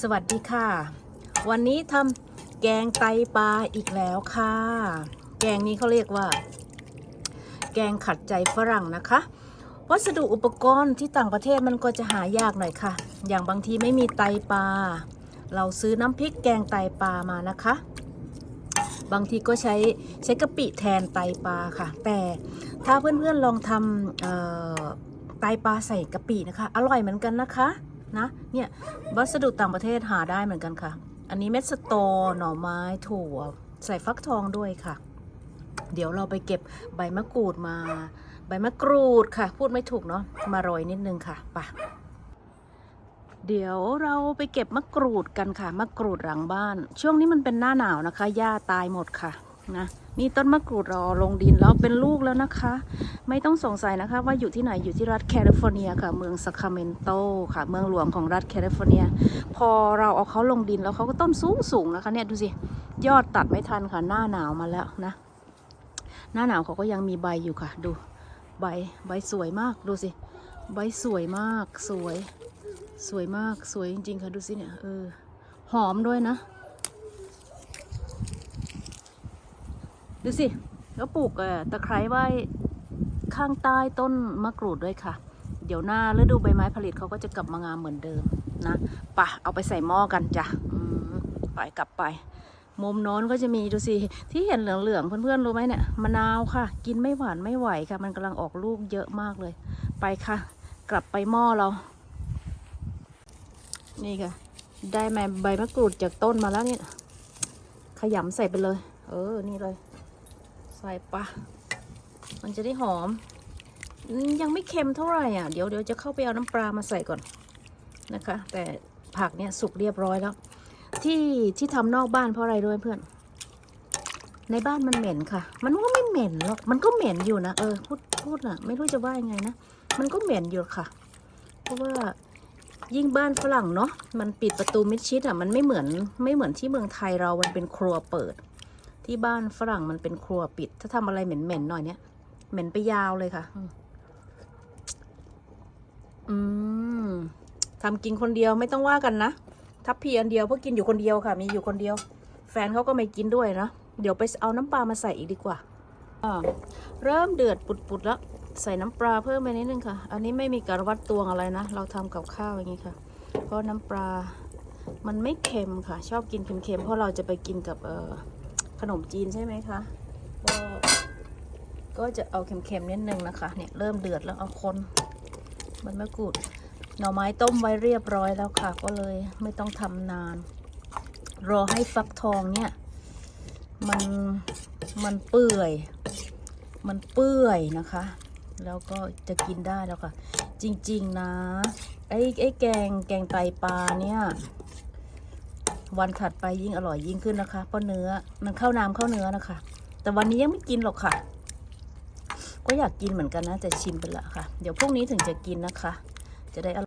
สวัสดีค่ะ วันนี้ทำแกงไตปลาอีกแล้วค่ะ แกงนี้เขาเรียกว่า แกงขัดใจฝรั่งนะคะ วัสดุอุปกรณ์ที่ต่างประเทศมันก็จะหายากหน่อยค่ะ อย่างบางทีไม่มีไตปลาเราซื้อน้ำพริกแกงไตปลามานะคะ บางทีก็ใช้ใช้กะปิแทนไตปลาค่ะ แต่ถ้าเพื่อนๆลองทำเอ่อไตปลาใส่กะปินะคะ อร่อยเหมือนกันนะคะ นะ เนี่ยวัสดุต่างประเทศหาได้เหมือนกันค่ะ อันนี้เม็ดสตอหน่อไม้ถั่ว ใส่ฟักทองด้วยค่ะ เดี๋ยวเราไปเก็บใบมะกรูดมา ใบมะกรูดค่ะ พูดไม่ถูกเนาะมาโรยนิดนึงค่ะไปะเดี๋ยวเราไปเก็บมะกรูดกันค่ะ มะกรูดหลังบ้าน ช่วงนี้มันเป็นหน้าหนาวนะคะหญ้าตายหมดค่ะ นะนี่ต้นมะกรูดรอลงดินแล้วเป็นลูกแล้วนะคะ ไม่ต้องสงสัยนะคะ ว่าอยู่ที่ไหนอยู่ที่รัฐแคลิฟอร์เนียค่ะ เมืองซัคราเมนโตค่ะ เมืองหลวงของรัฐแคลิฟอร์เนีย พอเราเอาเขาลงดินแล้วเขาก็ต้นสูงสูงนะคะเนี่ยดูสิ ยอดตัดไม่ทันค่ะ หน้าหนาวมาแล้วนะ หน้าหนาวเขาก็ยังมีใบอยู่ค่ะ ดูใบใบสวยมากดูสิ ใบสวยมากสวย สวยมากสวยจริงๆค่ะดูสิเนี่ยเออหอมด้วยนะ ดูสิ แล้วปลูกตะไคร้ไว้ข้างใต้ต้นมะกรูดด้วยค่ะ เดี๋ยวหน้าฤดูใบไม้ผลิตเขาก็จะกลับมางามเหมือนเดิมนะปะเอาไปใส่หม้อกันจ้ะไปกลับไป มุมโน้นก็จะมีดูสิที่เห็นเหลืองๆเพื่อนๆรู้ไหมเนี่ยมะนาวค่ะ กินไม่หวานไม่ไหวค่ะ มันกำลังออกลูกเยอะมากเลย ไปค่ะ กลับไปหม้อเรา นี่ค่ะ ได้แม่ใบมะกรูดจากต้นมาแล้วเนี่ยขยำใส่ไปเลย เออ นี่เลย ส่ปะมันจะได้หอม ยังไม่เค็มเท่าไหร่อะ เดี๋ยวเดี๋ยวจะเข้าไปเอาน้ำปลามาใส่ก่อนนะคะ แต่ผักเนี่ยสุกเรียบร้อยแล้ว ที่ที่ทำนอกบ้านเพราะอะไรด้วยเพื่อน ในบ้านมันเหม็นค่ะ มันก็ไม่เหม็นหรอก มันก็เหม็นอยู่นะเออพูดพูดอะไม่รู้จะว่ายังไงนะ มันก็เหม็นอยู่ค่ะ เพราะว่ายิ่งบ้านฝรั่งเนาะมันปิดประตูมิดชิดอะมันไม่เหมือนไม่เหมือนที่เมืองไทยเรามันเป็นครัวเปิด ที่บ้านฝรั่งมันเป็นครัวปิด ถ้าทำอะไรเหม็นๆหน่อยเนี้ยเหม็นไปยาวเลยค่ะ อืมอืมทำกินคนเดียวไม่ต้องว่ากันนะ ทัพพีอันเดียวเพราะกินอยู่คนเดียวค่ะ มีอยู่คนเดียว แฟนเขาก็ไม่กินด้วยนะ เดี๋ยวไปเอาน้ำปลามาใส่อีกดีกว่าอ่าเริ่มเดือดปุดๆแล้ว ใส่น้ำปลาเพิ่มไปนิดนึงค่ะ อันนี้ไม่มีการวัดตวงอะไรนะ เราทำกับข้าวอย่างนี้ค่ะ เพราะน้ำปลามันไม่เค็มค่ะ ชอบกินเค็มๆ เพราะเราจะไปกินกับเอ่อ ขนมจีนใช่ไหมคะ ก็ก็จะเอาเค็มๆนิดนึงนะคะ เนี่ยเริ่มเดือดแล้วเอาคนมันมะกรูดหน่อไม้ต้มไว้เรียบร้อยแล้วค่ะ ก็เลยไม่ต้องทำนาน รอให้ฟักทองเนี่ย มันมันเปื่อย มันเปื่อยนะคะ แล้วก็จะกินได้แล้วค่ะ จริง ๆ นะ ไอ้ไอ้แกงแกงไตปลาเนี่ย วันถัดไปยิ่งอร่อยยิ่งขึ้นนะคะ เพราะเนื้อมันเข้าน้ำเข้าเนื้อนะคะ แต่วันนี้ยังไม่กินหรอกค่ะ ก็อยากกินเหมือนกันนะแต่ชิมไปละค่ะ เดี๋ยวพรุ่งนี้ถึงจะกินนะคะ จะได้อร่อย